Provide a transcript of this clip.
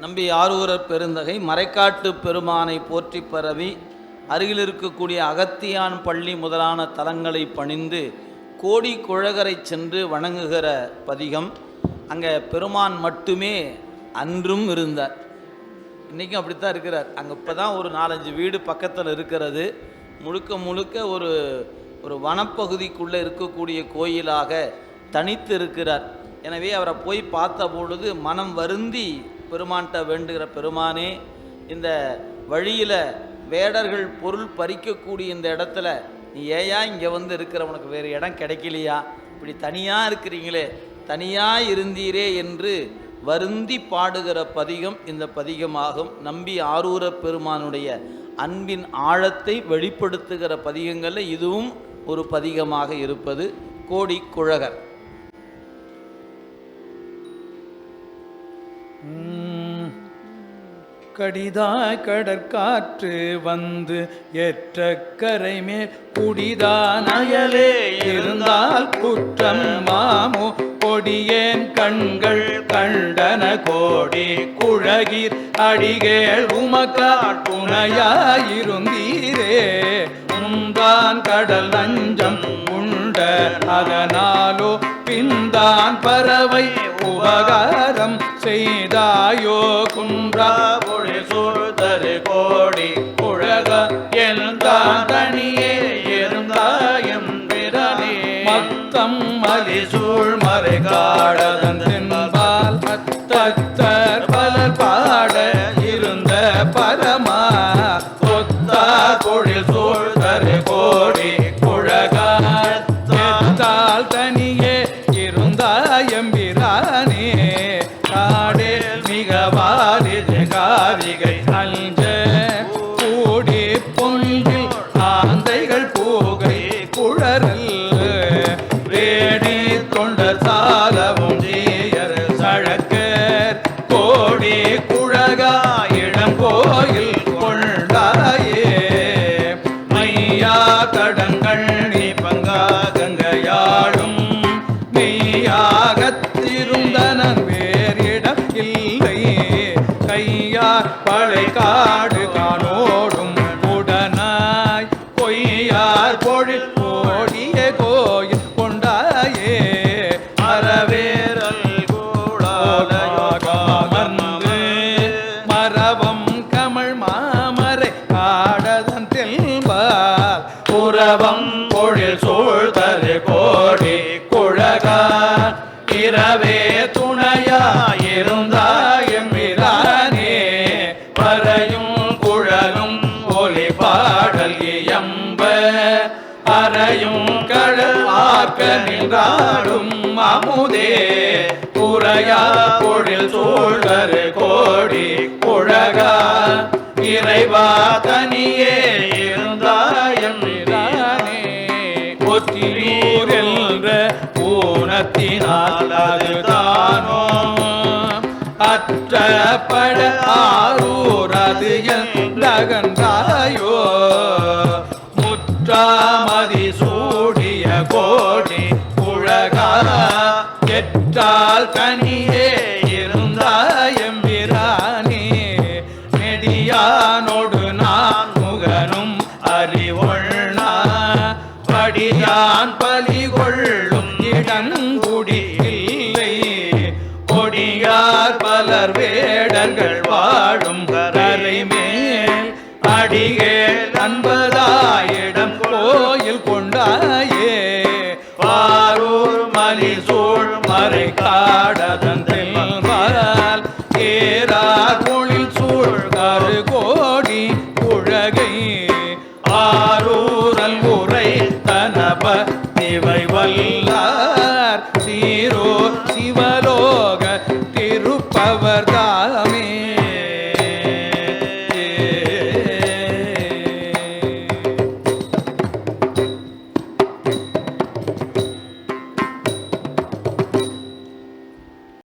நம்பி ஆரூரர் பெருந்தகை மறைக்காட்டு பெருமானை போற்றி பரவி அருகில் இருக்கக்கூடிய அகத்தியான் பள்ளி முதலான தலங்களை பணிந்து கோடி குழகரை சென்று வணங்குகிற பதிகம் அங்கே பெருமான் மட்டுமே அன்றும் இருந்தார். இன்றைக்கும் அப்படித்தான் இருக்கிறார். அங்கே இப்போ தான் ஒரு நாலஞ்சு வீடு பக்கத்தில் இருக்கிறது. முழுக்க முழுக்க ஒரு ஒரு வனப்பகுதிக்குள்ளே இருக்கக்கூடிய கோயிலாக தனித்து இருக்கிறார். எனவே அவரை போய் பார்த்த பொழுது மனம் வருந்தி பெருமான்கிட்ட வேண்டுகிற பெருமானே இந்த வழியில் வேடர்கள் பொருள் பறிக்கக்கூடிய இந்த இடத்துல நீ ஏயா இங்கே வந்து இருக்கிற உனக்கு வேறு இடம் கிடைக்கலையா? இப்படி தனியாக இருக்கிறீங்களே தனியாக இருந்தீரே என்று வருந்தி பாடுகிற பதிகம் இந்த பதிகமாகும். நம்பி ஆரூர பெருமானுடைய அன்பின் ஆழத்தை வெளிப்படுத்துகிற பதிகங்களில் இதுவும் ஒரு பதிகமாக இருப்பது. கோடி குழகர். கடிதாய் கடற்காற்று வந்து எற்ற கரை மேல் குடிதான் அயலே இருந்தால் குற்றம் மாமோ? கொடியேன் கண்கள் கண்டன கோடி குழகிற் அடிகேள் உமக்காட்டுணையாயிருந்தீரே உந்தான் கடல் நஞ்சம் உண்ட அதனாலோ பின்தான் பறவை உபகாரம் செய்தாயோ குன்றா? பொழி சூழ்தரு கோடி குழக எழுந்தான் தனியே இருந்தாயம் பிறனே மத்தம் மலி சூழ் மறை காடதன் தென்பால் அத்தத்தர் பலர் பாட இருந்த பரமா? கொத்தா பொழில் சூழ்தரு கோடி குழகால் தனியே கையார் பழை காடு காணோடும் உடனாய். பொய்யார் பொழில் கோடிய கோயில் கொண்டாயே. அறவேரல் கூடாமர்ந்து மரபம் கமல் மாமரை காடதன் தெல்வார் புறவம் பொழில் சூழ்தரு கோடி குழகா இரவே துணையாயிருந்தாயமிரானே பாடல் அறையும் கடல் ஆக்க நின்றாடும் அமுதே. குறையா பொழில் சூழ்வர் கோடி குழகா இறைவா தனியே இருந்தாயம் நிறானே ஒத்திரூர் என்ற ஊனத்தினால் அது தானோ. அற்றப்பட ஆரூர் அது முற்றாமதி சூடிய கோடி குழகா எற்றால் தனியே இருந்தாயம்பிரானே நெடியானோடு நான் முகனும் அறிவொள்ளா படியான் பலி கொள்ளும் இடங்குடி இல்லை. கொடியார் பலர் வேடர்கள் வாழும் கரை மேல் அடிகேள் கொண்டாயே. பாரூர் மணி சூழ் மறைக்கா